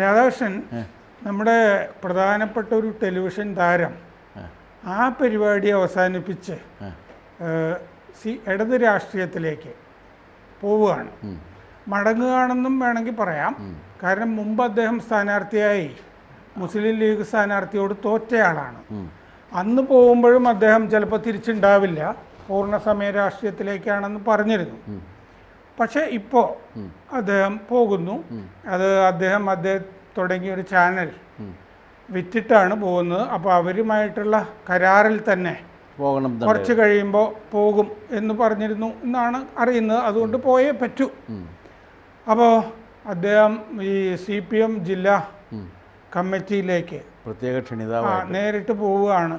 രാധാകൃഷ്ണൻ നമ്മുടെ പ്രധാനപ്പെട്ട ഒരു ടെലിവിഷൻ താരം ആ പരിപാടി അവസാനിപ്പിച്ച് സി ഇടത് രാഷ്ട്രീയത്തിലേക്ക് പോവുകയാണ്. മടങ്ങുകയാണെന്നും വേണമെങ്കിൽ പറയാം. കാരണം മുമ്പ് അദ്ദേഹം സ്ഥാനാർത്ഥിയായി മുസ്ലിം ലീഗ് സ്ഥാനാർത്ഥിയോട് തോറ്റയാളാണ്. അന്ന് പോകുമ്പോഴും അദ്ദേഹം ചിലപ്പോൾ തിരിച്ചുണ്ടാവില്ല. പൂർണസമയ രാഷ്ട്രീയത്തിലേക്കാണെന്ന് പറഞ്ഞിരുന്നു. പക്ഷേ ഇപ്പോൾ അദ്ദേഹം പോകുന്നു. അത് അദ്ദേഹം അദ്ദേഹം തുടങ്ങിയ ഒരു ചാനൽ വിറ്റിട്ടാണ് പോകുന്നത്. അപ്പോൾ അവരുമായിട്ടുള്ള കരാറിൽ തന്നെ പോകണം കുറച്ച് കഴിയുമ്പോൾ പോകും എന്ന് പറഞ്ഞിരുന്നു എന്നാണ് അറിയുന്നത്. അതുകൊണ്ട് പോയേ പറ്റൂ. അപ്പോൾ അദ്ദേഹം ഈ സി പി എം ജില്ലാ കമ്മിറ്റിയിലേക്ക് പ്രത്യേക ക്ഷണിത നേരിട്ട് പോവുകയാണ്.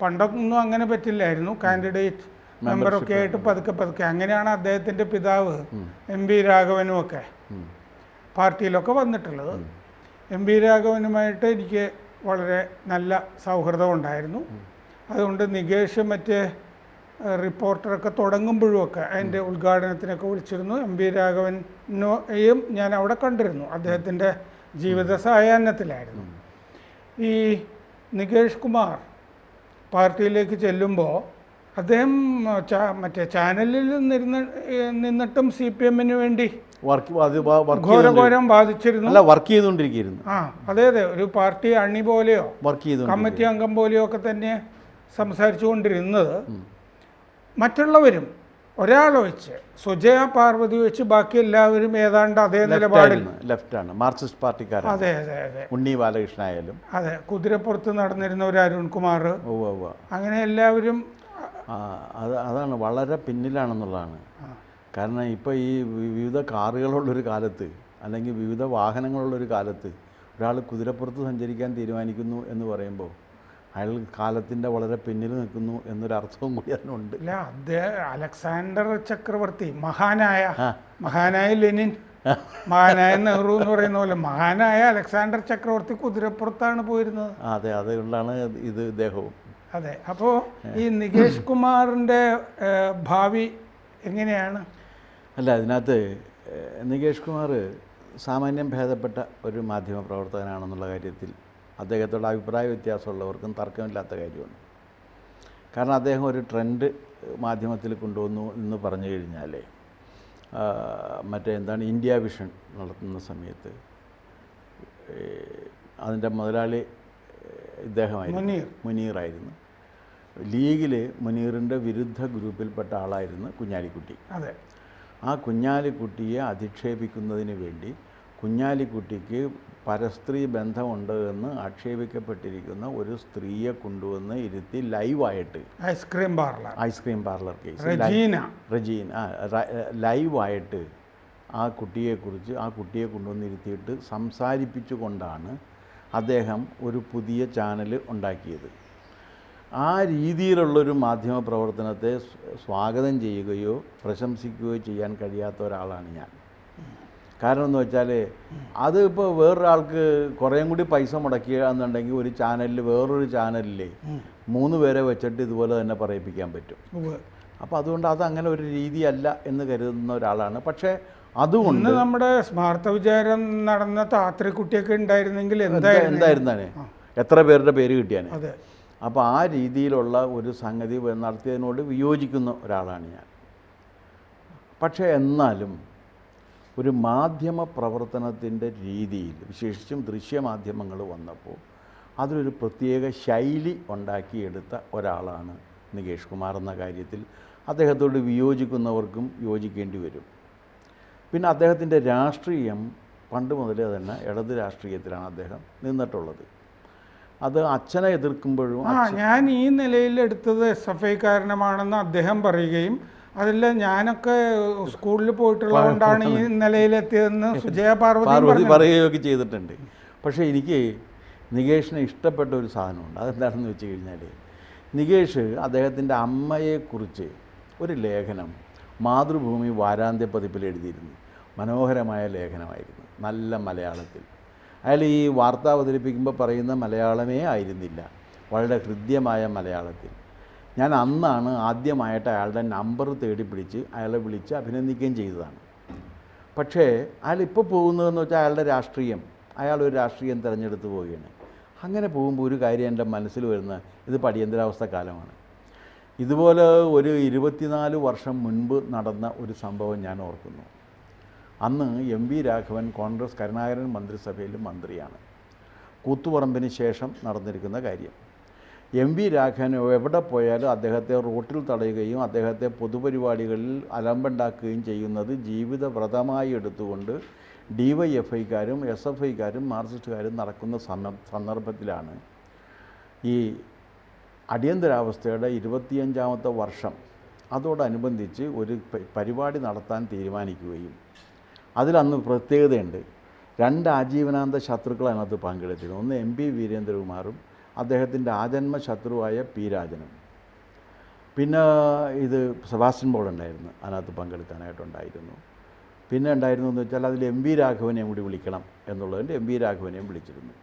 പണ്ടൊന്നും അങ്ങനെ പറ്റില്ലായിരുന്നു. കാൻഡിഡേറ്റ് മെമ്പറൊക്കെ ആയിട്ട് പതുക്കെ പതുക്കെ. അങ്ങനെയാണ് അദ്ദേഹത്തിന്റെ പിതാവ് എം വി രാഘവനും ഒക്കെ പാർട്ടിയിലൊക്കെ വന്നിട്ടുള്ളത്. എം വി രാഘവനുമായിട്ട് എനിക്ക് വളരെ നല്ല സൗഹൃദം ഉണ്ടായിരുന്നു. അതുകൊണ്ട് നികേഷ് മറ്റേ റിപ്പോർട്ടറൊക്കെ തുടങ്ങുമ്പോഴുമൊക്കെ അതിന്റെ ഉദ്ഘാടനത്തിനൊക്കെ വിളിച്ചിരുന്നു. എം വി രാഘവനെയും ഞാൻ അവിടെ കണ്ടിരുന്നു. അദ്ദേഹത്തിന്റെ ജീവിത സായാഹ്നത്തിലായിരുന്നു. ഈ നികേഷ് കുമാർ പാർട്ടിയിലേക്ക് ചെല്ലുമ്പോൾ അദ്ദേഹം മറ്റേ ചാനലിൽ നിന്നിരുന്ന് നിന്നിട്ടും സി പി എമ്മിന് വേണ്ടി ഘോരഘോരം ബാധിച്ചിരുന്നു അല്ല വർക്ക് ചെയ്തുകൊണ്ടിരിക്കുന്നു ആ അതെ അതെ ഒരു പാർട്ടി അണി പോലെയോ വർക്ക് ചെയ്തു കമ്മിറ്റി അംഗം പോലെയോ ഒക്കെ തന്നെ സംസാരിച്ചു കൊണ്ടിരുന്നത്. മറ്റുള്ളവരും ഒരാളൊഴിച്ച് സുജയ പാർവതി ഒഴിച്ച് ബാക്കി എല്ലാവരും ഏതാണ്ട് അതേ നിലപാടിൽ ലെഫ്റ്റാണ് മാർക്സിസ്റ്റ് പാർട്ടിക്കാർ അതെ അതെ അതെ. ഉണ്ണി ബാലകൃഷ്ണ ആയാലും അതെ കുതിരപ്പുറത്ത് നടന്നിരുന്ന ഒരു അരുൺകുമാർ. അങ്ങനെ എല്ലാവരും അത് അതാണ് വളരെ പിന്നിലാണെന്നുള്ളതാണ്. കാരണം ഇപ്പോൾ ഈ വിവിധ കാറുകളുള്ളൊരു കാലത്ത് അല്ലെങ്കിൽ വിവിധ വാഹനങ്ങളുള്ളൊരു കാലത്ത് ഒരാൾ കുതിരപ്പുറത്ത് സഞ്ചരിക്കാൻ തീരുമാനിക്കുന്നു എന്ന് പറയുമ്പോൾ അയാൾ കാലത്തിന്റെ വളരെ പിന്നിൽ നിൽക്കുന്നു എന്നൊരർത്ഥവും കൂടി അതിനുണ്ട്. ഇല്ല അദ്ദേഹം അലക്സാണ്ടർ ചക്രവർത്തി മഹാനായ മഹാനായ ലെനിൻ മഹാനായ നെഹ്റു എന്ന് പറയുന്ന പോലെ മഹാനായ അലക്സാണ്ടർ ചക്രവർത്തി കുതിരപ്പുറത്താണ് പോയിരുന്നത്. അതെ അതുകൊണ്ടാണ് ഇത് ഇദ്ദേഹവും. അതെ. അപ്പോൾ ഈ നികേഷ് കുമാറിന്റെ ഭാവി എങ്ങനെയാണ്? അല്ല അതിനകത്ത് നികേഷ് കുമാർ സാമാന്യം ഭേദപ്പെട്ട ഒരു മാധ്യമ പ്രവർത്തകനാണെന്നുള്ള കാര്യത്തിൽ അദ്ദേഹത്തോട് അഭിപ്രായ വ്യത്യാസമുള്ളവർക്കും തർക്കമില്ലാത്ത കാര്യമാണ്. കാരണം അദ്ദേഹം ഒരു ട്രെൻഡ് മാധ്യമത്തിൽ കൊണ്ടുവന്നു എന്ന് പറഞ്ഞു കഴിഞ്ഞാൽ മറ്റേ എന്താണ് ഇന്ത്യ വിഷൻ നടത്തുന്ന സമയത്ത് അതിന്റെ മുതലാളി ഇദ്ദേഹമായിരുന്നു. മുനീർ. മുനീറായിരുന്നു. ലീഗിൽ മുനീറിന്റെ വിരുദ്ധ ഗ്രൂപ്പിൽപ്പെട്ട ആളായിരുന്നു കുഞ്ഞാലിക്കുട്ടി. അതെ. ആ കുഞ്ഞാലിക്കുട്ടിയെ അധിക്ഷേപിക്കുന്നതിന് വേണ്ടി കുഞ്ഞാലിക്കുട്ടിക്ക് പരസ്ത്രീ ബന്ധമുണ്ട് എന്ന് ആക്ഷേപിക്കപ്പെട്ടിരിക്കുന്ന ഒരു സ്ത്രീയെ കൊണ്ടുവന്ന് ഇരുത്തി ലൈവായിട്ട് ice cream parlour. Ice cream parlour case. Rejina. Rejin ആ ലൈവായിട്ട് ആ കുട്ടിയെക്കുറിച്ച് ആ കുട്ടിയെ കൊണ്ടുവന്നിരുത്തിയിട്ട് സംസാരിപ്പിച്ചുകൊണ്ടാണ് അദ്ദേഹം ഒരു പുതിയ ചാനൽ ഉണ്ടാക്കിയത്. ആ രീതിയിലുള്ളൊരു മാധ്യമ പ്രവർത്തനത്തെ സ്വാഗതം ചെയ്യുകയോ പ്രശംസിക്കുകയോ ചെയ്യാൻ കഴിയാത്ത ഒരാളാണ് ഞാൻ. കാരണം എന്ന് വെച്ചാൽ അത് ഇപ്പോൾ വേറൊരാൾക്ക് കുറേയും കൂടി പൈസ മുടക്കുക എന്നുണ്ടെങ്കിൽ ഒരു ചാനലിൽ വേറൊരു ചാനലിൽ മൂന്ന് പേരെ വെച്ചിട്ട് ഇതുപോലെ തന്നെ പറയിപ്പിക്കാൻ പറ്റും. അപ്പോൾ അതുകൊണ്ട് അത് അങ്ങനെ ഒരു രീതിയല്ല എന്ന് കരുതുന്ന ഒരാളാണ്. പക്ഷേ അതുകൊണ്ട് നമ്മുടെ സ്മാർത്ഥ വിചാരം നടന്ന താത്രിക്കുട്ടിയൊക്കെ ഉണ്ടായിരുന്നെങ്കിൽ എന്താ- എന്തായിരുന്നു? എന്തായിരുന്നാണ്? എത്ര പേരുടെ പേര് കിട്ടിയാണ് അതെ. അപ്പോൾ ആ രീതിയിലുള്ള ഒരു സംഗതി നടത്തിയതിനോട് വിയോജിക്കുന്ന ഒരാളാണ് ഞാൻ. പക്ഷേ എന്നാലും ഒരു മാധ്യമ പ്രവർത്തനത്തിന്റെ രീതിയിൽ വിശേഷിച്ചും ദൃശ്യമാധ്യമങ്ങൾ വന്നപ്പോൾ അതിലൊരു പ്രത്യേക ശൈലി ഉണ്ടാക്കിയെടുത്ത ഒരാളാണ് നികേഷ് കുമാർ എന്ന കാര്യത്തിൽ. അദ്ദേഹത്തോട് വിയോജിക്കുന്നവർക്കും യോജിക്കേണ്ടി വരും. പിന്നെ അദ്ദേഹത്തിന്റെ രാഷ്ട്രീയം പണ്ട് മുതലേ തന്നെ ഇടത് രാഷ്ട്രീയത്തിലാണ് അദ്ദേഹം നിന്നിട്ടുള്ളത്. അത് അച്ഛനെ എതിർക്കുമ്പോഴും ആ ഞാൻ ഈ നിലയിൽ എടുത്തത് എസ് എഫ് ഐ കാരണമാണെന്ന് അദ്ദേഹം പറയുകയും അതിൽ ഞാനൊക്കെ സ്കൂളിൽ പോയിട്ടുള്ളത് കൊണ്ടാണ് ഈ നിലയിലെത്തിയതെന്ന് സുജയ പാർവതി പാർവതി പറയുകയൊക്കെ ചെയ്തിട്ടുണ്ട്. പക്ഷേ എനിക്ക് നികേഷിന് ഇഷ്ടപ്പെട്ട ഒരു സാധനമുണ്ട്. അതെന്താണെന്ന് വെച്ച് കഴിഞ്ഞാൽ നികേഷ് അദ്ദേഹത്തിന്റെ അമ്മയെക്കുറിച്ച് ഒരു ലേഖനം മാതൃഭൂമി വാരാന്ത്യ പതിപ്പിൽ എഴുതിയിരുന്നു. മനോഹരമായ ലേഖനമായിരുന്നു. നല്ല മലയാളത്തിൽ. അയാൾ ഈ വാർത്ത അവതരിപ്പിക്കുമ്പോൾ പറയുന്ന മലയാളമേ ആയിരുന്നില്ല. വളരെ ഹൃദ്യമായ മലയാളത്തിൽ. ഞാൻ അന്നാണ് ആദ്യമായിട്ട് അയാളുടെ നമ്പർ തേടി പിടിച്ച് അയാളെ വിളിച്ച് അഭിനന്ദിക്കുകയും ചെയ്തതാണ്. പക്ഷേ അയാൾ ഇപ്പോൾ പോകുന്നതെന്ന് വെച്ചാൽ അയാളുടെ രാഷ്ട്രീയം അയാൾ ഒരു രാഷ്ട്രീയം തിരഞ്ഞെടുത്ത് പോവുകയാണ്. അങ്ങനെ പോകുമ്പോൾ ഒരു കാര്യം എന്റെ മനസ്സിൽ വരുന്ന ഇത് പടിയന്തരാവസ്ഥ കാലമാണ്. ഇതുപോലെ ഒരു ഇരുപത്തിനാല് വർഷം മുൻപ് നടന്ന ഒരു സംഭവം ഞാൻ ഓർക്കുന്നു. അന്ന് എം വി രാഘവൻ കോൺഗ്രസ് കരുണാകരൻ മന്ത്രിസഭയിൽ മന്ത്രിയാണ്. കൂത്തുപറമ്പിന് ശേഷം നടന്നിരിക്കുന്ന കാര്യം. എം വി രാഘവൻ എവിടെ പോയാലും അദ്ദേഹത്തെ റോട്ടിൽ തടയുകയും അദ്ദേഹത്തെ പൊതുപരിപാടികളിൽ അലമ്പുണ്ടാക്കുകയും ചെയ്യുന്നത് ജീവിതവ്രതമായി എടുത്തുകൊണ്ട് ഡി വൈ എഫ് ഐക്കാരും എസ് എഫ് ഐക്കാരും മാർക്സിസ്റ്റുകാരും നടക്കുന്ന സന്ദ- സന്ദർഭത്തിലാണ്. ഈ അടിയന്തരാവസ്ഥയുടെ ഇരുപത്തിയഞ്ചാമത്തെ വർഷം അതോടനുബന്ധിച്ച് ഒരു പരിപാടി നടത്താൻ തീരുമാനിക്കുകയും അതിലന്ന് പ്രത്യേകതയുണ്ട്. രണ്ട് ആജീവനാന്ത ശത്രുക്കൾ അതിനകത്ത് പങ്കെടുത്തിരുന്നു. ഒന്ന് എം പി വീരേന്ദ്രകുമാറും അദ്ദേഹത്തിന്റെ ആജന്മ ശത്രുവായ പി രാജനും. പിന്നെ ഇത് സെബാസ്റ്റ്യൻ ബോൾ ഉണ്ടായിരുന്നു അതിനകത്ത് പങ്കെടുക്കാനായിട്ടുണ്ടായിരുന്നു. പിന്നെ ഉണ്ടായിരുന്നു എന്ന് വെച്ചാൽ അതിൽ എം വി രാഘവനെയും കൂടി വിളിക്കണം എന്നുള്ളതിന്റെ എം വി രാഘവനെയും വിളിച്ചിരുന്നു.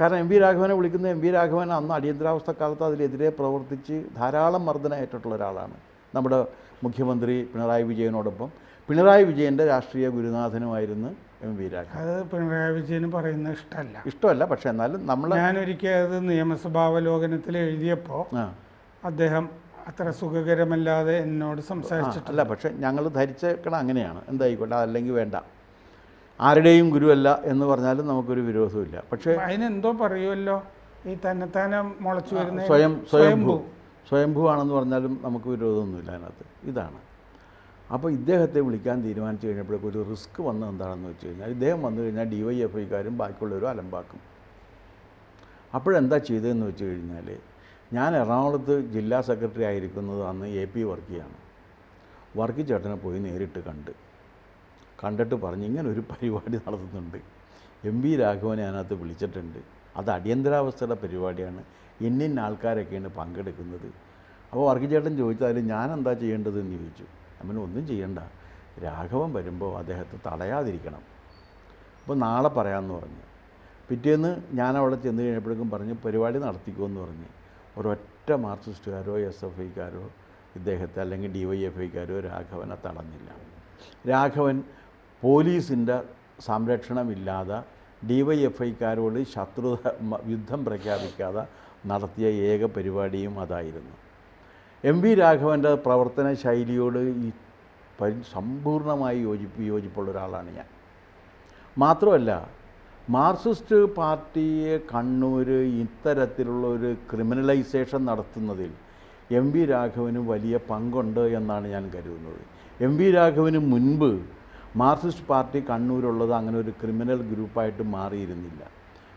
കാരണം എം വി രാഘവനെ വിളിക്കുന്ന എം വി രാഘവൻ അന്ന് അടിയന്തരാവസ്ഥ കാലത്ത് അതിലെതിരെ പ്രവർത്തിച്ച് ധാരാളം മർദ്ദനമേറ്റിട്ടുള്ള ഒരാളാണ്. നമ്മുടെ മുഖ്യമന്ത്രി പിണറായി വിജയനോടൊപ്പം പിണറായി വിജയന്റെ രാഷ്ട്രീയ ഗുരുനാഥനുമായിരുന്നു എം വി രാഘവൻ. അത് പിണറായി വിജയന് പറയുന്നത് ഇഷ്ടമല്ല. ഇഷ്ടമല്ല പക്ഷേ എന്നാലും നമ്മൾ ഞാനൊരിക്കൽ അത് നിയമസഭാവലോകനത്തിൽ എഴുതിയപ്പോൾ അദ്ദേഹം അത്ര സുഖകരമല്ലാതെ എന്നോട് സംസാരിച്ചിട്ടില്ല. പക്ഷെ ഞങ്ങൾ ധരിച്ചേക്കണം അങ്ങനെയാണ്. എന്തായിക്കോട്ടെ അതല്ലെങ്കിൽ വേണ്ട. ആരുടെയും ഗുരുവല്ല എന്ന് പറഞ്ഞാലും നമുക്കൊരു വിരോധമില്ല പക്ഷേ അതിനെന്തോ പറയുമല്ലോ ഈ തന്നെത്താനെ മുളച്ചു വരുന്ന സ്വയം സ്വയംഭൂ. സ്വയംഭൂ ആണെന്ന് പറഞ്ഞാലും നമുക്ക് വിരോധമൊന്നുമില്ല അതിനകത്ത്. ഇതാണ്. അപ്പോൾ ഇദ്ദേഹത്തെ വിളിക്കാൻ തീരുമാനിച്ചു കഴിഞ്ഞപ്പോഴേക്കും ഒരു റിസ്ക് വന്നത് എന്താണെന്ന് വെച്ച് കഴിഞ്ഞാൽ ഇദ്ദേഹം വന്നു കഴിഞ്ഞാൽ ഡി വൈ എഫ് ഐക്കാരും ബാക്കിയുള്ളവരും അലമ്പാക്കും. അപ്പോഴെന്താ ചെയ്തതെന്ന് വെച്ച് കഴിഞ്ഞാൽ ഞാൻ എറണാകുളത്ത് ജില്ലാ സെക്രട്ടറി ആയിരിക്കുന്നത് അന്ന് എ പി വർക്കിയാണ്. വർക്കി ചേട്ടനെ പോയി നേരിട്ട് കണ്ട്. കണ്ടിട്ട് പറഞ്ഞ് ഇങ്ങനെ ഒരു പരിപാടി നടത്തുന്നുണ്ട്. എം വി രാഘവനെ അതിനകത്ത് വിളിച്ചിട്ടുണ്ട്. അത് അടിയന്തരാവസ്ഥയുടെ പരിപാടിയാണ്. ഇന്നിന്ന ആൾക്കാരൊക്കെയാണ് പങ്കെടുക്കുന്നത്. അപ്പോൾ വർക്കി ചേട്ടൻ ചോദിച്ചാൽ ഞാൻ എന്താ ചെയ്യേണ്ടതെന്ന് ചോദിച്ചു. അവന് ഒന്നും ചെയ്യണ്ട. രാഘവൻ വരുമ്പോൾ അദ്ദേഹത്തെ തടയാതിരിക്കണം. അപ്പോൾ നാളെ പറയാമെന്ന് പറഞ്ഞു. പിറ്റേന്ന് ഞാൻ അവിടെ ചെന്ന് കഴിഞ്ഞപ്പോഴേക്കും പറഞ്ഞ് പരിപാടി നടത്തിക്കുമെന്ന് പറഞ്ഞ്. ഒരൊറ്റ മാർക്സിസ്റ്റുകാരോ എസ് എഫ് ഐക്കാരോ ഇദ്ദേഹത്തെ അല്ലെങ്കിൽ ഡി വൈ എഫ് ഐക്കാരോ രാഘവനെ തടഞ്ഞില്ല. രാഘവൻ പോലീസിന്റെ സംരക്ഷണമില്ലാതെ ഡി വൈ എഫ് ഐക്കാരോട് ശത്രുത യുദ്ധം പ്രഖ്യാപിക്കാതെ നടത്തിയ ഏക പരിപാടിയും അതായിരുന്നു. എം വി രാഘവന്റെ പ്രവർത്തന ശൈലിയോട് ഈ പരി സമ്പൂർണമായി യോജിപ്പ് യോജിപ്പുള്ള ഒരാളാണ് ഞാൻ. മാത്രമല്ല മാർക്സിസ്റ്റ് പാർട്ടിയെ കണ്ണൂർ ഇത്തരത്തിലുള്ള ഒരു ക്രിമിനലൈസേഷൻ നടത്തുന്നതിൽ എം വി രാഘവന് വലിയ പങ്കുണ്ട് എന്നാണ് ഞാൻ കരുതുന്നത്. എം വി രാഘവന് മുൻപ് മാർക്സിസ്റ്റ് പാർട്ടി കണ്ണൂരുള്ളത് അങ്ങനെ ഒരു ക്രിമിനൽ ഗ്രൂപ്പായിട്ട് മാറിയിരുന്നില്ല.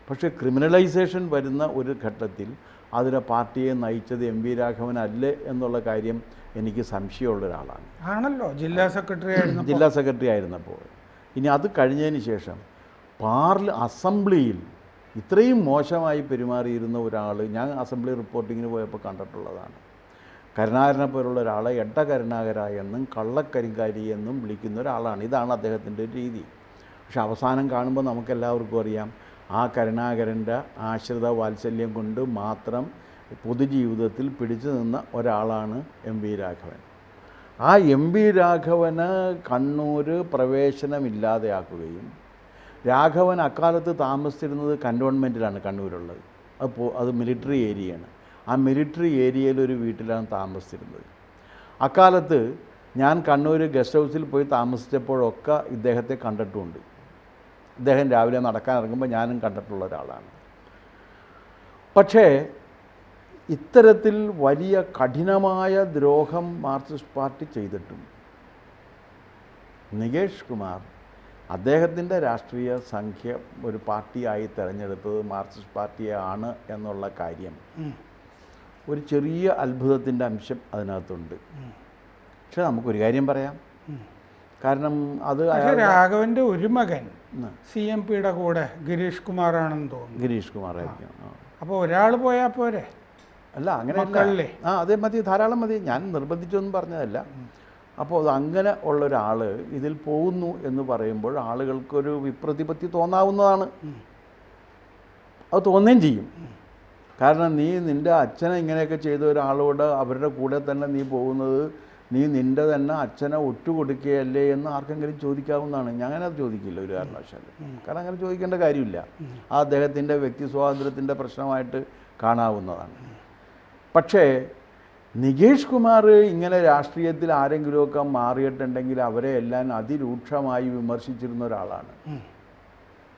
പക്ഷേ ക്രിമിനലൈസേഷൻ വരുന്ന ഒരു ഘട്ടത്തിൽ അതിനെ പാർട്ടിയെ നയിച്ചത് എം വി രാഘവൻ അല്ലേ എന്നുള്ള കാര്യം എനിക്ക് സംശയമുള്ള ഒരാളാണ്. ആണല്ലോ. ജില്ലാ സെക്രട്ടറി ആയിരുന്നു ജില്ലാ സെക്രട്ടറി ആയിരുന്നപ്പോൾ. ഇനി അത് കഴിഞ്ഞതിന് ശേഷം പാർല അസംബ്ലിയിൽ ഇത്രയും മോശമായി പെരുമാറിയിരുന്ന ഒരാൾ ഞാൻ അസംബ്ലി റിപ്പോർട്ടിങ്ങിന് പോയപ്പോൾ കണ്ടിട്ടുള്ളതാണ്. കരുണാകരനെ പോലുള്ള ഒരാളെ എട്ട കരുണാകര എന്നും കള്ളക്കരിങ്കാരി എന്നും വിളിക്കുന്ന ഒരാളാണ്. ഇതാണ് അദ്ദേഹത്തിന്റെ രീതി. പക്ഷെ അവസാനം കാണുമ്പോൾ നമുക്കെല്ലാവർക്കും അറിയാം ആ കരുണാകരന്റെ ആശ്രിത വാത്സല്യം കൊണ്ട് മാത്രം പൊതുജീവിതത്തിൽ പിടിച്ചു നിന്ന ഒരാളാണ് എം വി രാഘവൻ. ആ എം വി രാഘവന് കണ്ണൂർ പ്രവേശനമില്ലാതെയാക്കുകയും രാഘവൻ അക്കാലത്ത് താമസിച്ചിരുന്നത് കന്റോൺമെന്റിലാണ് കണ്ണൂരുള്ളത്. അത് പോ അത് മിലിറ്ററി ഏരിയയാണ്. ആ മിലിറ്ററി ഏരിയയിൽ ഒരു വീട്ടിലാണ് താമസിച്ചിരുന്നത്. അക്കാലത്ത് ഞാൻ കണ്ണൂർ ഗസ്റ്റ് ഹൗസിൽ പോയി താമസിച്ചപ്പോഴൊക്കെ ഇദ്ദേഹത്തെ കണ്ടിട്ടുമുണ്ട്. ഇദ്ദേഹം രാവിലെ നടക്കാൻ ഇറങ്ങുമ്പോൾ ഞാനും കണ്ടിട്ടുള്ള ഒരാളാണ്. പക്ഷേ ഇത്തരത്തിൽ വലിയ കഠിനമായ ദ്രോഹം മാർക്സിസ്റ്റ് പാർട്ടി ചെയ്തിട്ടും നികേഷ് കുമാർ അദ്ദേഹത്തിന്റെ രാഷ്ട്രീയ സംഖ്യ ഒരു പാർട്ടിയായി തിരഞ്ഞെടുത്തത് മാർക്സിസ്റ്റ് പാർട്ടിയെ ആണ് എന്നുള്ള കാര്യം ഒരു ചെറിയ അത്ഭുതത്തിന്റെ അംശം അതിനകത്തുണ്ട്. പക്ഷെ നമുക്കൊരു കാര്യം പറയാം. കാരണം അത് രാഘവന്റെ ഒരു മകൻ. സി എം പിയുടെ കൂടെ ഗിരീഷ് കുമാറാണെന്ന് തോന്നുന്നു. ഗിരീഷ് കുമാറായിരിക്കും. ആയിരിക്കും അപ്പോൾ ഒരാൾ പോയാൽ പോരെ? അല്ല അങ്ങനെ? ആ അതേ മതി ധാരാളം മതി. ഞാൻ നിർബന്ധിച്ചൊന്നും പറഞ്ഞതല്ല. അപ്പോൾ അത് അങ്ങനെ ഉള്ള ഒരാൾ ഇതിൽ പോകുന്നു എന്ന് പറയുമ്പോൾ ആളുകൾക്കൊരു വിപ്രതിപത്തി തോന്നാവുന്നതാണ്. അത് തോന്നുകയും ചെയ്യും. കാരണം നീ നിന്റെ അച്ഛനെ ഇങ്ങനെയൊക്കെ ചെയ്ത ഒരാളോട് അവരുടെ കൂടെ തന്നെ നീ പോകുന്നത് നീ നിന്റെ തന്നെ അച്ഛനെ ഒറ്റുകൊടുക്കുകയല്ലേ എന്ന് ആർക്കെങ്കിലും ചോദിക്കാവുന്നതാണ്. ഞാൻ അത് ചോദിക്കില്ല ഒരു കാരണവശാലും. കാരണം അങ്ങനെ ചോദിക്കേണ്ട കാര്യമില്ല. ആ അദ്ദേഹത്തിന്റെ വ്യക്തി സ്വാതന്ത്ര്യത്തിന്റെ പ്രശ്നമായിട്ട് കാണാവുന്നതാണ്. പക്ഷേ നികേഷ് കുമാർ ഇങ്ങനെ രാഷ്ട്രീയത്തിൽ ആരെങ്കിലുമൊക്കെ മാറിയിട്ടുണ്ടെങ്കിൽ അവരെ എല്ലാം അതിരൂക്ഷമായി വിമർശിച്ചിരുന്ന ഒരാളാണ്.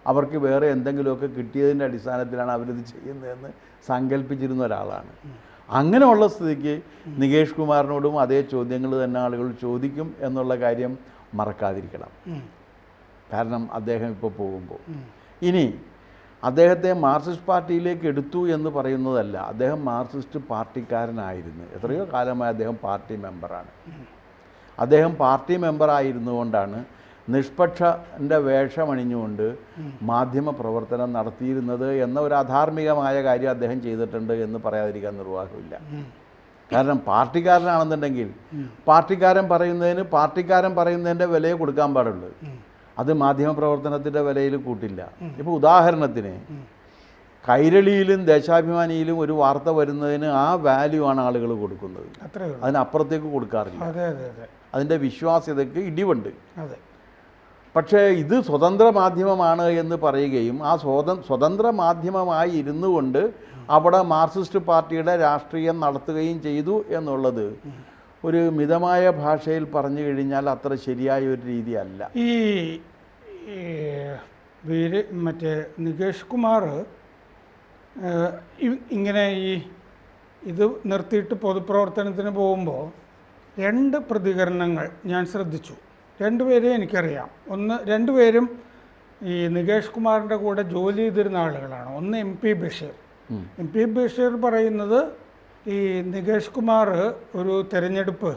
അവർക്ക് വേറെ എന്തെങ്കിലുമൊക്കെ കിട്ടിയതിന്റെ അടിസ്ഥാനത്തിലാണ് അവരിത് ചെയ്യുന്നതെന്ന് സങ്കല്പിച്ചിരുന്ന ഒരാളാണ്. അങ്ങനെയുള്ള സ്ഥിതിക്ക് നികേഷ് കുമാറിനോടും അതേ ചോദ്യങ്ങൾ തന്നെ ആളുകൾ ചോദിക്കും എന്നുള്ള കാര്യം മറക്കാതിരിക്കണം. കാരണം അദ്ദേഹം ഇപ്പോൾ പോകുമ്പോൾ. ഇനി അദ്ദേഹത്തെ മാർക്സിസ്റ്റ് പാർട്ടിയിലേക്ക് എടുത്തു എന്ന് പറയുന്നതല്ല അദ്ദേഹം മാർക്സിസ്റ്റ് പാർട്ടിക്കാരനായിരുന്നു. എത്രയോ കാലമായി അദ്ദേഹം പാർട്ടി മെമ്പറാണ്. അദ്ദേഹം പാർട്ടി മെമ്പറായിരുന്നുകൊണ്ടാണ് നിഷ്പക്ഷന്റെ വേഷമണിഞ്ഞുകൊണ്ട് മാധ്യമ പ്രവർത്തനം നടത്തിയിരുന്നത് എന്ന ഒരു അധാർമികമായ കാര്യം അദ്ദേഹം ചെയ്തിട്ടുണ്ട് എന്ന് പറയാതിരിക്കാൻ നിർവാഹമില്ല. കാരണം പാർട്ടിക്കാരനാണെന്നുണ്ടെങ്കിൽ പാർട്ടിക്കാരൻ പറയുന്നതിന് പാർട്ടിക്കാരൻ പറയുന്നതിന്റെ വിലയെ കൊടുക്കാൻ പാടുള്ളൂ. അത് മാധ്യമപ്രവർത്തനത്തിന്റെ വിലയിൽ കൂട്ടില്ല. ഇപ്പോൾ ഉദാഹരണത്തിന് കൈരളിയിലും ദേശാഭിമാനിയിലും ഒരു വാർത്ത വരുന്നതിന് ആ വാല്യൂ ആണ് ആളുകൾ കൊടുക്കുന്നത്. അതിനപ്പുറത്തേക്ക് കൊടുക്കാറില്ല. അതെ അതെ അതെ. അതിന്റെ വിശ്വാസ്യതയ്ക്ക് ഇടിവുണ്ട്. പക്ഷേ ഇത് സ്വതന്ത്ര മാധ്യമമാണ് എന്ന് പറയുകയും ആ സ്വതം സ്വതന്ത്ര മാധ്യമമായി ഇരുന്നു കൊണ്ട് അവിടെ മാർക്സിസ്റ്റ് പാർട്ടിയുടെ രാഷ്ട്രീയം നടത്തുകയും ചെയ്തു എന്നുള്ളത് ഒരു മിതമായ ഭാഷയിൽ പറഞ്ഞു കഴിഞ്ഞാൽ അത്ര ശരിയായ ഒരു രീതിയല്ല. ഈ വീര് മറ്റേ നികേഷ് കുമാർ ഇങ്ങനെ ഈ ഇത് നിർത്തിയിട്ട് പൊതുപ്രവർത്തനത്തിന് പോകുമ്പോൾ രണ്ട് പ്രതികരണങ്ങൾ ഞാൻ ശ്രദ്ധിച്ചു. രണ്ടുപേരെ എനിക്കറിയാം. ഒന്ന് രണ്ടുപേരും ഈ നികേഷ് കുമാറിന്റെ കൂടെ ജോലി ചെയ്തിരുന്ന ആളുകളാണ്. ഒന്ന് M P Basheer. M P Basheer പറയുന്നത് ഈ നികേഷ് കുമാർ ഒരു തെരഞ്ഞെടുപ്പ്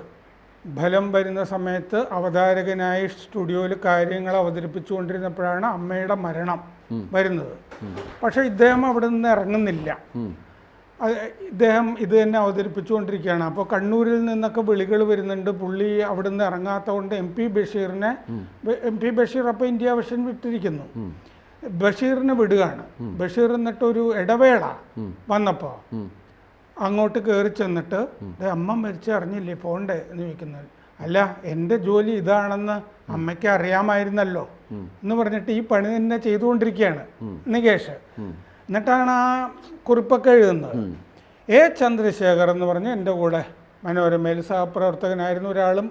ഫലം വരുന്ന സമയത്ത് അവതാരകനായി സ്റ്റുഡിയോയിൽ കാര്യങ്ങൾ അവതരിപ്പിച്ചുകൊണ്ടിരുന്നപ്പോഴാണ് അമ്മയുടെ മരണം വരുന്നത്. പക്ഷേ ഇദ്ദേഹം അവിടെ നിന്ന് ഇറങ്ങുന്നില്ല ഇദ്ദേഹം ഇത് തന്നെ അവതരിപ്പിച്ചുകൊണ്ടിരിക്കുകയാണ്. അപ്പോൾ കണ്ണൂരിൽ നിന്നൊക്കെ വിളികൾ വരുന്നുണ്ട്. പുള്ളി അവിടെ നിന്ന് ഇറങ്ങാത്ത കൊണ്ട് എം പി ബഷീറിനെ എം പി ബഷീർ അപ്പോൾ ഇന്ത്യ വിഷൻ വിട്ടിരിക്കുന്നു. ബഷീറിനെ വിടുകയാണ്. ബഷീർ എന്നിട്ട് ഒരു ഇടവേള. വന്നപ്പോൾ അങ്ങോട്ട് കയറി ചെന്നിട്ട് "ദേ അമ്മ മരിച്ച അറിഞ്ഞില്ലേ പോണ്ടേ എന്ന് ചോദിക്കുന്നത്. അല്ല എന്റെ ജോലി ഇതാണെന്ന് അമ്മയ്ക്ക് അറിയാമായിരുന്നല്ലോ എന്ന് പറഞ്ഞിട്ട് ഈ പണി തന്നെ ചെയ്തുകൊണ്ടിരിക്കുകയാണ് നികേഷ്. എന്നിട്ടാണ് ആ കുറിപ്പൊക്കെ എഴുതുന്നത്. എ ചന്ദ്രശേഖർ എന്ന് പറഞ്ഞ് എന്റെ കൂടെ മനോരമയിൽ സഹപ്രവർത്തകനായിരുന്നു ഒരാളും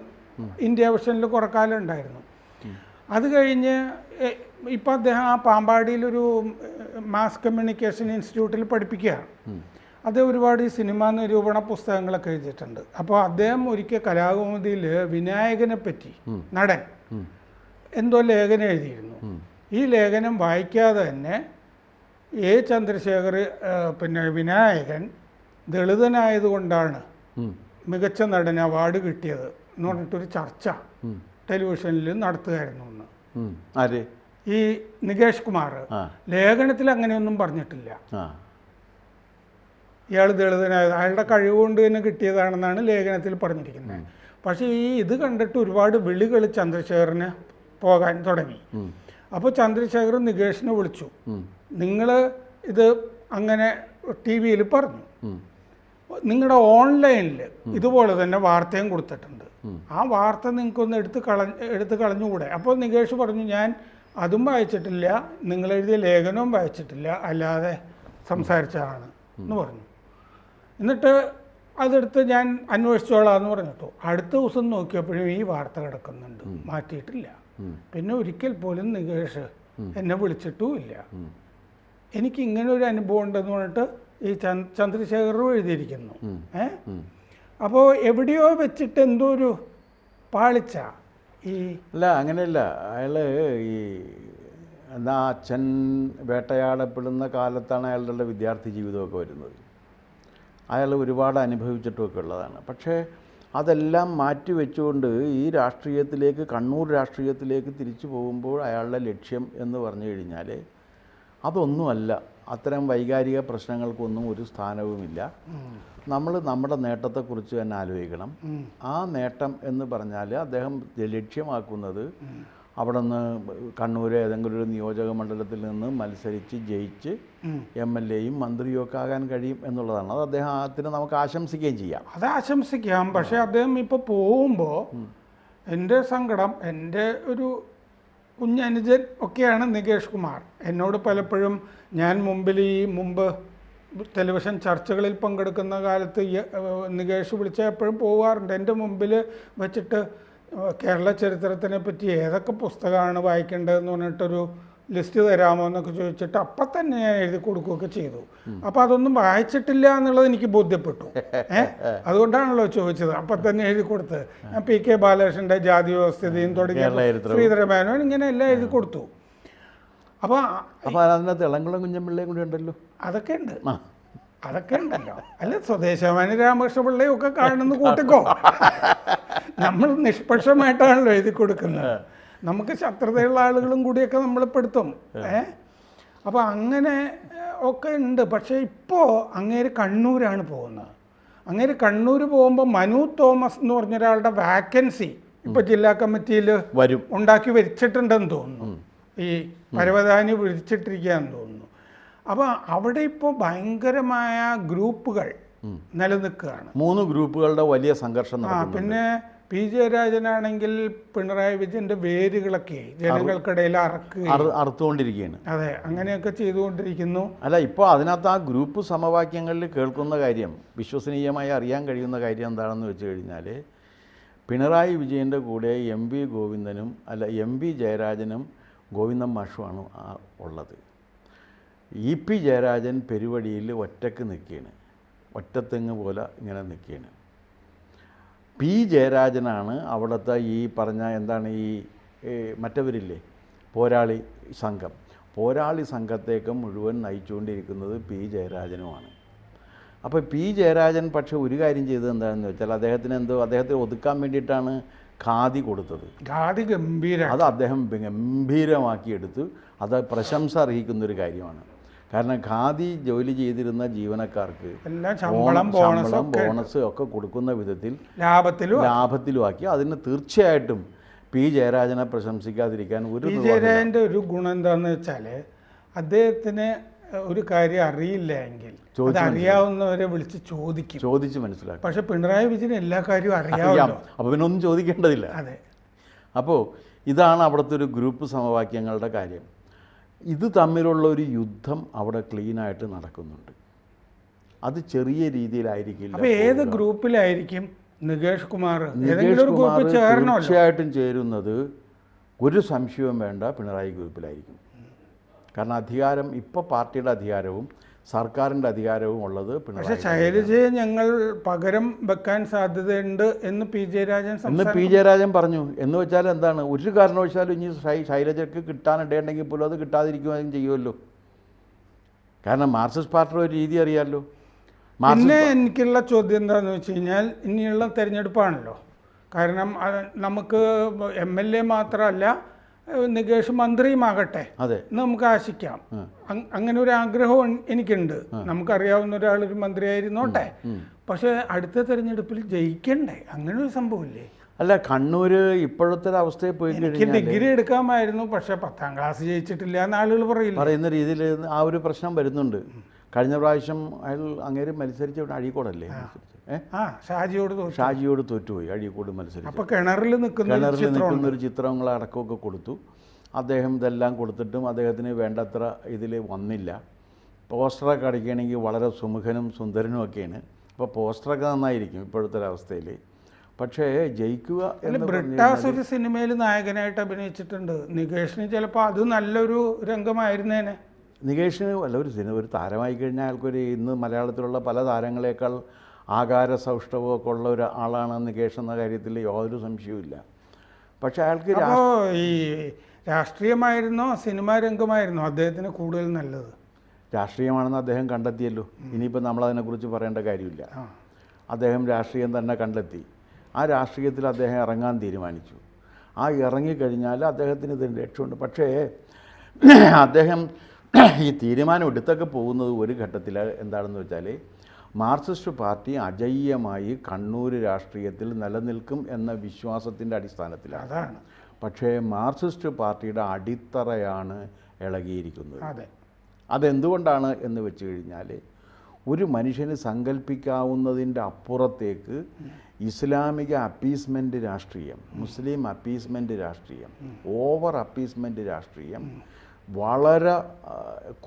ഇന്ത്യ വിഷനിൽ കുറേ കാലം ഉണ്ടായിരുന്നു. അത് കഴിഞ്ഞ് ഇപ്പം അദ്ദേഹം ആ പാമ്പാടിയിലൊരു മാസ് കമ്മ്യൂണിക്കേഷൻ ഇൻസ്റ്റിറ്റ്യൂട്ടിൽ പഠിപ്പിക്കുകയാണ്. അദ്ദേഹം ഒരുപാട് ഈ സിനിമാ നിരൂപണ പുസ്തകങ്ങളൊക്കെ എഴുതിയിട്ടുണ്ട്. അപ്പോൾ അദ്ദേഹം ഒരിക്കൽ കലാകൗമുദിയിൽ വിനായകനെ പറ്റി നടൻ എന്തോ ലേഖനം എഴുതിയിരുന്നു. ഈ ലേഖനം വായിക്കാതെ തന്നെ എ ചന്ദ്രശേഖർ പിന്നെ വിനായകൻ ദളിതനായതുകൊണ്ടാണ് മികച്ച നടൻ അവാർഡ് കിട്ടിയത് എന്ന് പറഞ്ഞിട്ടൊരു ചർച്ച. ടെലിവിഷനിൽ നടത്തുകയായിരുന്നു ഒന്ന്. ഈ നികേഷ് കുമാർ ലേഖനത്തിൽ അങ്ങനെയൊന്നും പറഞ്ഞിട്ടില്ല. ഇയാൾ ദളിതനായത് അയാളുടെ കഴിവ് കൊണ്ട് തന്നെ കിട്ടിയതാണെന്നാണ് ലേഖനത്തിൽ പറഞ്ഞിരിക്കുന്നത്. പക്ഷേ ഈ ഇത് കണ്ടിട്ട് ഒരുപാട് വിളികൾ ചന്ദ്രശേഖറിന് പോകാൻ തുടങ്ങി. അപ്പോൾ ചന്ദ്രശേഖർ നികേഷിനെ വിളിച്ചു. നിങ്ങൾ ഇത് അങ്ങനെ ടി വിയിൽ പറഞ്ഞു. നിങ്ങളുടെ ഓൺലൈനിൽ ഇതുപോലെ തന്നെ വാർത്തയും കൊടുത്തിട്ടുണ്ട്. ആ വാർത്ത നിങ്ങൾക്കൊന്ന് എടുത്ത് കളഞ്ഞ് എടുത്ത് കളഞ്ഞുകൂടെ? അപ്പോൾ നികേഷ് പറഞ്ഞു ഞാൻ അതും വായിച്ചിട്ടില്ല നിങ്ങൾ എഴുതിയ ലേഖനവും വായിച്ചിട്ടില്ല അല്ലാതെ സംസാരിച്ചതാണ്. എന്ന് പറഞ്ഞു. എന്നിട്ട് അതെടുത്ത് ഞാൻ അന്വേഷിച്ചോളാം എന്ന് പറഞ്ഞിട്ടു. അടുത്ത ദിവസം നോക്കിയപ്പോഴും ഈ വാർത്ത കിടക്കുന്നുണ്ട്. മാറ്റിയിട്ടില്ല. പിന്നെ ഒരിക്കൽ പോലും നികേഷ് എന്നെ വിളിച്ചിട്ടുമില്ല. ഇല്ല എനിക്ക് ഇങ്ങനെ ഒരു അനുഭവം ഉണ്ടെന്ന് പറഞ്ഞിട്ട് ഈ ചന്ദ് ചന്ദ്രശേഖറും എഴുതിയിരിക്കുന്നു. ഏ? അപ്പോ അപ്പോൾ എവിടെയോ വെച്ചിട്ട് എന്തോ ഒരു പാളിച്ച ഈ അല്ല അങ്ങനെയല്ല. അയാൾ ഈ എന്നാ അച്ഛൻ വേട്ടയാടപ്പെടുന്ന കാലത്താണ് അയാളുടെ വിദ്യാർത്ഥി ജീവിതമൊക്കെ വരുന്നത്. അയാൾ ഒരുപാട് അനുഭവിച്ചിട്ടുമൊക്കെ ഉള്ളതാണ്. പക്ഷേ അതെല്ലാം മാറ്റിവെച്ചുകൊണ്ട് ഈ രാഷ്ട്രീയത്തിലേക്ക് കണ്ണൂർ രാഷ്ട്രീയത്തിലേക്ക് തിരിച്ചു പോകുമ്പോൾ അയാളുടെ ലക്ഷ്യം എന്ന് പറഞ്ഞു കഴിഞ്ഞാൽ അതൊന്നുമല്ല. അത്തരം വൈകാരിക പ്രശ്നങ്ങൾക്കൊന്നും ഒരു സ്ഥാനവുമില്ല. നമ്മൾ നമ്മുടെ നേട്ടത്തെക്കുറിച്ച് തന്നെ ആലോചിക്കണം. ആ നേട്ടം എന്ന് പറഞ്ഞാൽ അദ്ദേഹം ലക്ഷ്യമാക്കുന്നത് അവിടെ നിന്ന് കണ്ണൂർ ഏതെങ്കിലും ഒരു നിയോജക മണ്ഡലത്തിൽ നിന്ന് മത്സരിച്ച് ജയിച്ച്. എം എൽ എയും മന്ത്രിയും ഒക്കെ ആകാൻ കഴിയും എന്നുള്ളതാണ്. അത് അദ്ദേഹത്തിന് നമുക്ക് ആശംസിക്കുകയും ചെയ്യാം. അത് ആശംസിക്കാം. പക്ഷേ അദ്ദേഹം ഇപ്പോൾ പോകുമ്പോൾ എന്റെ സങ്കടം എന്റെ ഒരു കുഞ്ഞനുജൻ ഒക്കെയാണ് നികേഷ് കുമാർ. എന്നോട് പലപ്പോഴും ഞാൻ മുമ്പിൽ ഈ മുമ്പ് ടെലിവിഷൻ ചർച്ചകളിൽ പങ്കെടുക്കുന്ന കാലത്ത് നികേഷ് വിളിച്ച എപ്പോഴും പോകാറുണ്ട് എന്റെ മുമ്പിൽ വെച്ചിട്ട് കേരള ചരിത്രത്തിനെ പറ്റി ഏതൊക്കെ പുസ്തകമാണ് വായിക്കേണ്ടതെന്ന് പറഞ്ഞിട്ടൊരു ലിസ്റ്റ് തരാമോ എന്നൊക്കെ ചോദിച്ചിട്ട് അപ്പം തന്നെ ഞാൻ എഴുതി കൊടുക്കുകയൊക്കെ ചെയ്തു. അപ്പം അതൊന്നും വായിച്ചിട്ടില്ല എന്നുള്ളത് എനിക്ക് ബോധ്യപ്പെട്ടു. ഏഹ് അതുകൊണ്ടാണല്ലോ ചോദിച്ചത്. അപ്പം തന്നെ എഴുതി കൊടുത്ത്. ഞാൻ പി കെ ബാലകൃഷ്ണന്റെ ജാതി വ്യവസ്ഥിതിയും തുടങ്ങിയ. ശ്രീധരമേനോൻ ഇങ്ങനെ എല്ലാം എഴുതി കൊടുത്തു. അപ്പോൾ അപ്പോൾ അതിനകത്ത് ഇളംകുളം കുഞ്ഞമ്പിള്ളയും കൂടി ഉണ്ടല്ലോ. അതൊക്കെ ഉണ്ട്. അതൊക്കെ ഉണ്ടല്ലോ. അല്ല സ്വദേശമാനി രാമകൃഷ്ണ പിള്ളയും ഒക്കെ കാണുന്ന കൂട്ടിക്കോ നമ്മൾ നിഷ്പക്ഷമായിട്ടാണല്ലോ എഴുതി കൊടുക്കുന്നത്. നമുക്ക് ശത്രുതയുള്ള ആളുകളും കൂടിയൊക്കെ നമ്മൾ പെടുത്തും. ഏ? അപ്പോൾ അങ്ങനെ ഒക്കെ ഉണ്ട്. പക്ഷേ ഇപ്പോൾ അങ്ങേര് കണ്ണൂരാണ് പോകുന്നത്. അങ്ങേര് കണ്ണൂർ പോകുമ്പോൾ മനു തോമസ് എന്ന് പറഞ്ഞ ഒരാളുടെ വാക്കൻസി ഇപ്പോൾ ജില്ലാ കമ്മിറ്റിയിൽ വരും. ഉണ്ടാക്കി വെച്ചിട്ടുണ്ടെന്ന് തോന്നുന്നു. ഈ പരവതാനി വിളിച്ചിട്ടിരിക്കുകയെന്ന് തോന്നുന്നു. അപ്പോൾ അവിടെ ഇപ്പോൾ ഭയങ്കരമായ ഗ്രൂപ്പുകൾ നിലനിൽക്കുകയാണ്. മൂന്ന് ഗ്രൂപ്പുകളുടെ വലിയ സംഘർഷം ആ പിന്നെ പി ജയരാജനാണെങ്കിൽ പിണറായി വിജയന്റെ വേരുകളൊക്കെ ജനങ്ങൾക്കിടയിൽ അറുത്തുകൊണ്ടിരിക്കുകയാണ്. അതെ അങ്ങനെയൊക്കെ ചെയ്തുകൊണ്ടിരിക്കുന്നു. അല്ല ഇപ്പോൾ അതിനകത്ത് ആ ഗ്രൂപ്പ് സമവാക്യങ്ങളിൽ കേൾക്കുന്ന കാര്യം വിശ്വസനീയമായി അറിയാൻ കഴിയുന്ന കാര്യം എന്താണെന്ന് വെച്ച് കഴിഞ്ഞാൽ പിണറായി വിജയന്റെ കൂടെ എം വി ഗോവിന്ദനും അല്ല എം വി ജയരാജനും ഗോവിന്ദൻ മാഷുമാണ് ഉള്ളത്. ഇ പി ജയരാജൻ പെരുവടിയിൽ ഒറ്റയ്ക്ക് നിൽക്കുകയാണ്. ഒറ്റത്തെങ്ങ് പോലെ ഇങ്ങനെ നിൽക്കുകയാണ്. പി ജയരാജനാണ് അവിടുത്തെ ഈ പറഞ്ഞ എന്താണ് ഈ മറ്റവരില്ലേ? പോരാളി സംഘം. പോരാളി സംഘത്തേക്ക് മുഴുവൻ നയിച്ചുകൊണ്ടിരിക്കുന്നത് പി ജയരാജനുമാണ്. അപ്പോൾ പി ജയരാജൻ പക്ഷേ ഒരു കാര്യം ചെയ്തത് എന്താണെന്ന് വെച്ചാൽ അദ്ദേഹത്തിന് എന്തോ അദ്ദേഹത്തെ ഒതുക്കാൻ വേണ്ടിയിട്ടാണ് ഖാദി കൊടുത്തത്. ഖാദി ഗംഭീര അത് അദ്ദേഹം ഗംഭീരമാക്കിയെടുത്ത്. അത് പ്രശംസ അർഹിക്കുന്നൊരു കാര്യമാണ്. കാരണം ഖാദി ജോലി ചെയ്തിരുന്ന ജീവനക്കാർക്ക് എല്ലാം ശമ്പളം ബോണസ് ഒക്കെ ബോണസ് ഒക്കെ കൊടുക്കുന്ന വിധത്തിൽ ലാഭത്തിലും ലാഭത്തിലുമാക്കി. അതിന് തീർച്ചയായിട്ടും പി ജയരാജനെ പ്രശംസിക്കാതിരിക്കാൻ ഒരു പി. ജയരാജന്റെ ഒരു ഗുണം എന്താണെന്ന് വെച്ചാൽ അദ്ദേഹത്തിന് ഒരു കാര്യം അറിയില്ല എങ്കിൽ അത് അറിയാവുന്നവരെ വിളിച്ച് ചോദിക്കും. ചോദിച്ച് മനസ്സിലാക്കും. പക്ഷെ പിണറായി വിജയൻ എല്ലാ കാര്യവും അറിയാം. അറിയാമല്ലോ. അപ്പോൾ പിന്നെ ഒന്നും ചോദിക്കേണ്ടതില്ല. അതെ. അപ്പോൾ ഇതാണ് അവിടുത്തെ ഒരു ഗ്രൂപ്പ് സമവാക്യങ്ങളുടെ കാര്യം. ഇത് തമ്മിലുള്ള ഒരു യുദ്ധം അവിടെ ക്ലീനായിട്ട് നടക്കുന്നുണ്ട്. അത് ചെറിയ രീതിയിലായിരിക്കില്ല അപ്പോൾ ഏത് ഗ്രൂപ്പിലായിരിക്കും നികേഷ് കുമാർ? നികേഷ് കുമാർ തീർച്ചയായിട്ടും ചേരുന്നത് ഒരു സംശയവും വേണ്ട പിണറായി ഗ്രൂപ്പിലായിരിക്കും. കാരണം അധികാരം ഇപ്പോൾ പാർട്ടിയുടെ അധികാരവും സർക്കാരിന്റെ അധികാരവും ഉള്ളത് പക്ഷെ ശൈലജയെ ഞങ്ങൾ പകരം വെക്കാൻ സാധ്യതയുണ്ട് എന്ന് പി ജയരാജൻ രാജൻ എന്ന് പി ജയരാജൻ പറഞ്ഞു. എന്ന് വെച്ചാൽ എന്താണ്? ഒരു കാരണവശാലും ഇനി ശൈലജയ്ക്ക് കിട്ടാനിടയുണ്ടെങ്കിൽ പോലും അത് കിട്ടാതിരിക്കുകയും ചെയ്യുമല്ലോ. കാരണം മാർക്സിസ്റ്റ് പാർട്ടിയുടെ ഒരു രീതി അറിയാമല്ലോ. പിന്നെ എനിക്കുള്ള ചോദ്യം എന്താണെന്ന് വെച്ച് കഴിഞ്ഞാൽ ഇനിയുള്ള തെരഞ്ഞെടുപ്പാണല്ലോ. കാരണം നമുക്ക് എം എൽ എ മാത്രമല്ല നികേഷ് മന്ത്രിയുമാകട്ടെ അതെ. നമുക്ക് ആശിക്കാം. അങ്ങനെ ഒരു ആഗ്രഹം എനിക്കുണ്ട്. നമുക്കറിയാവുന്ന ഒരാൾ ഒരു മന്ത്രിയായിരുന്നോട്ടെ പക്ഷെ അടുത്ത തെരഞ്ഞെടുപ്പിൽ ജയിക്കണ്ടേ? അങ്ങനെ ഒരു സംഭവമില്ലേ? അല്ല കണ്ണൂർ ഇപ്പോഴത്തെ ഒരു അവസ്ഥയിൽ പോയി എനിക്ക് ഡിഗ്രി എടുക്കാമായിരുന്നു പക്ഷെ പത്താം ക്ലാസ് ജയിച്ചിട്ടില്ല എന്ന് ആളുകൾ പറയില്ല? പറയുന്ന രീതിയിൽ ആ ഒരു പ്രശ്നം വരുന്നുണ്ട്. കഴിഞ്ഞ പ്രാവശ്യം അയാൾ അങ്ങേര് മത്സരിച്ച ഇവിടെ അഴീക്കോടല്ലേ? ആ ഷാജിയോട് ഷാജിയോട് തോറ്റുപോയി അഴീക്കോട് മത്സരിച്ചു. അപ്പൊ കിണറിൽ നിൽക്കുന്ന കിണറിൽ നിൽക്കുന്ന ഒരു ചിത്രങ്ങൾ അടക്കമൊക്കെ കൊടുത്തു. അദ്ദേഹം ഇതെല്ലാം കൊടുത്തിട്ടും അദ്ദേഹത്തിന് വേണ്ടത്ര ഇതിൽ വന്നില്ല. പോസ്റ്ററൊക്കെ അടിക്കുകയാണെങ്കിൽ വളരെ സുമുഖനും സുന്ദരനും ഒക്കെയാണ്. അപ്പോൾ പോസ്റ്ററൊക്കെ നന്നായിരിക്കും ഇപ്പോഴത്തെ ഒരവസ്ഥയിൽ പക്ഷേ ജയിക്കുക എന്ന് ബ്രിട്ടാസ് ഒരു സിനിമയിൽ നായകനായിട്ട് അഭിനയിച്ചിട്ടുണ്ട്. നികേഷിന് ചിലപ്പോൾ അത് നല്ലൊരു രംഗമായിരുന്നേനെ. നികേഷിന് വല്ല ഒരു സിനിമ ഒരു താരമായി കഴിഞ്ഞാൽ അയാൾക്കൊരു ഇന്ന് മലയാളത്തിലുള്ള പല താരങ്ങളെക്കാൾ ആകാര സൗഷ്ഠവവും ഒക്കെ ഉള്ള ഒരാളാണെന്ന് നികേഷ് എന്ന കാര്യത്തിൽ യാതൊരു സംശയവുമില്ല. പക്ഷെ അയാൾക്ക് ഈ രാഷ്ട്രീയമായിരുന്നോ സിനിമാ രംഗമായിരുന്നോ? അദ്ദേഹത്തിന് കൂടുതൽ നല്ലത്. രാഷ്ട്രീയമാണെന്ന് അദ്ദേഹം കണ്ടെത്തിയല്ലോ. ഇനിയിപ്പോൾ നമ്മളതിനെക്കുറിച്ച് പറയേണ്ട കാര്യമില്ല. അദ്ദേഹം രാഷ്ട്രീയം തന്നെ കണ്ടെത്തി. ആ രാഷ്ട്രീയത്തിൽ അദ്ദേഹം ഇറങ്ങാൻ തീരുമാനിച്ചു. ആ ഇറങ്ങിക്കഴിഞ്ഞാൽ അദ്ദേഹത്തിന് ഇതിന് രക്ഷമുണ്ട് പക്ഷേ അദ്ദേഹം ഈ തീരുമാനം എടുത്തൊക്കെ പോകുന്നത് ഒരു ഘട്ടത്തിൽ എന്താണെന്ന് വെച്ചാൽ മാർക്സിസ്റ്റ് പാർട്ടി അജയ്യമായി കണ്ണൂർ രാഷ്ട്രീയത്തിൽ നിലനിൽക്കും എന്ന വിശ്വാസത്തിന്റെ അടിസ്ഥാനത്തിലാണ്. അതാണ്. പക്ഷേ മാർക്സിസ്റ്റ് പാർട്ടിയുടെ അടിത്തറയാണ് ഇളകിയിരിക്കുന്നത്. അതെ. അതെന്തുകൊണ്ടാണ് എന്ന് വെച്ച് കഴിഞ്ഞാൽ ഒരു മനുഷ്യന് സങ്കല്പിക്കാവുന്നതിന്റെ അപ്പുറത്തേക്ക് ഇസ്ലാമിക അപ്പീസ്മെന്റ് രാഷ്ട്രീയം മുസ്ലിം അപ്പീസ്മെന്റ് രാഷ്ട്രീയം ഓവർ അപ്പീസ്മെന്റ് രാഷ്ട്രീയം വളരെ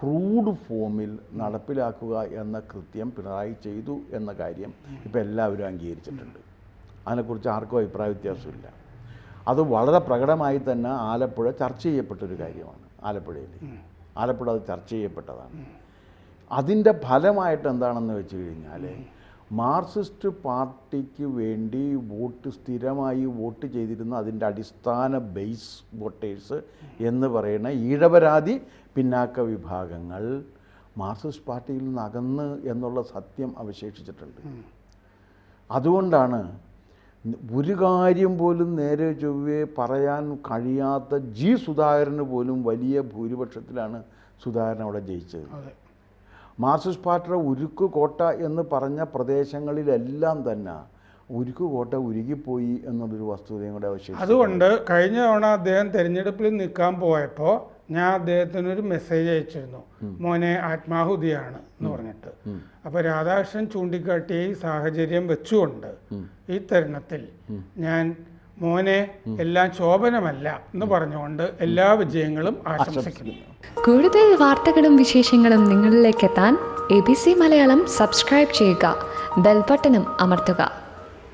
ക്രൂഡ് ഫോമിൽ നടപ്പിലാക്കുക എന്ന കൃത്യം പിണറായി ചെയ്തു എന്ന കാര്യം ഇപ്പോൾ എല്ലാവരും അംഗീകരിച്ചിട്ടുണ്ട്. അതിനെക്കുറിച്ച് ആർക്കും അഭിപ്രായ വ്യത്യാസമില്ല. അത് വളരെ പ്രകടമായി തന്നെ ആലപ്പുഴ ചർച്ച ചെയ്യപ്പെട്ടൊരു കാര്യമാണ് ആലപ്പുഴയിൽ ആലപ്പുഴ അത് ചർച്ച ചെയ്യപ്പെട്ടതാണ്. അതിന്റെ ഫലമായിട്ട് എന്താണെന്ന് വെച്ച് കഴിഞ്ഞാൽ മാർക്സിസ്റ്റ് പാർട്ടിക്ക് വേണ്ടി വോട്ട് സ്ഥിരമായി വോട്ട് ചെയ്തിരുന്ന അതിന്റെ അടിസ്ഥാന ബേസ് വോട്ടേഴ്സ് എന്ന് പറയുന്ന ഈഴവരാതി പിന്നാക്ക വിഭാഗങ്ങൾ മാർക്സിസ്റ്റ് പാർട്ടിയിൽ നിന്ന് അകന്ന് എന്നുള്ള സത്യം അവശേഷിച്ചിട്ടുണ്ട്. അതുകൊണ്ടാണ് ഒരു കാര്യം പോലും നേരെ ചൊവ്വേ പറയാൻ കഴിയാത്ത ജി സുധാകരന് പോലും വലിയ ഭൂരിപക്ഷത്തിലാണ് സുധാകരൻ അവിടെ ജയിച്ചത്. മാർക്സിസ്റ്റ് പാർട്ടിയുടെ ഉരുക്ക് കോട്ട എന്ന് പറഞ്ഞ പ്രദേശങ്ങളിലെല്ലാം തന്നെ ഉരുക്ക് കോട്ട ഉരുകിപ്പോയി എന്നുള്ളൊരു വസ്തുതയും കൂടെ അവശേഷിച്ചു അതുകൊണ്ട് കഴിഞ്ഞ തവണ അദ്ദേഹം തെരഞ്ഞെടുപ്പിൽ നിൽക്കാൻ പോയപ്പോൾ ഞാൻ അദ്ദേഹത്തിന് ഒരു മെസ്സേജ് അയച്ചിരുന്നു. മോനെ ആത്മാഹുതിയാണ് എന്ന് പറഞ്ഞിട്ട്. അപ്പോൾ രാധാകൃഷ്ണൻ ചൂണ്ടിക്കാട്ടിയ ഈ സാഹചര്യം വെച്ചുകൊണ്ട് ഈ തരുണത്തിൽ ഞാൻ മോനെ എല്ലാം ശോഭനമല്ല എന്ന് പറഞ്ഞുകൊണ്ട് എല്ലാ വിജയങ്ങളും ആശംസിക്കുന്നു. കൂടുതൽ വാർത്തകളും വിശേഷങ്ങളും നിങ്ങളിലേക്ക് എത്താൻ A B C Malayalam subscribe ചെയ്യുക. ബെൽബട്ടനും അമർത്തുക.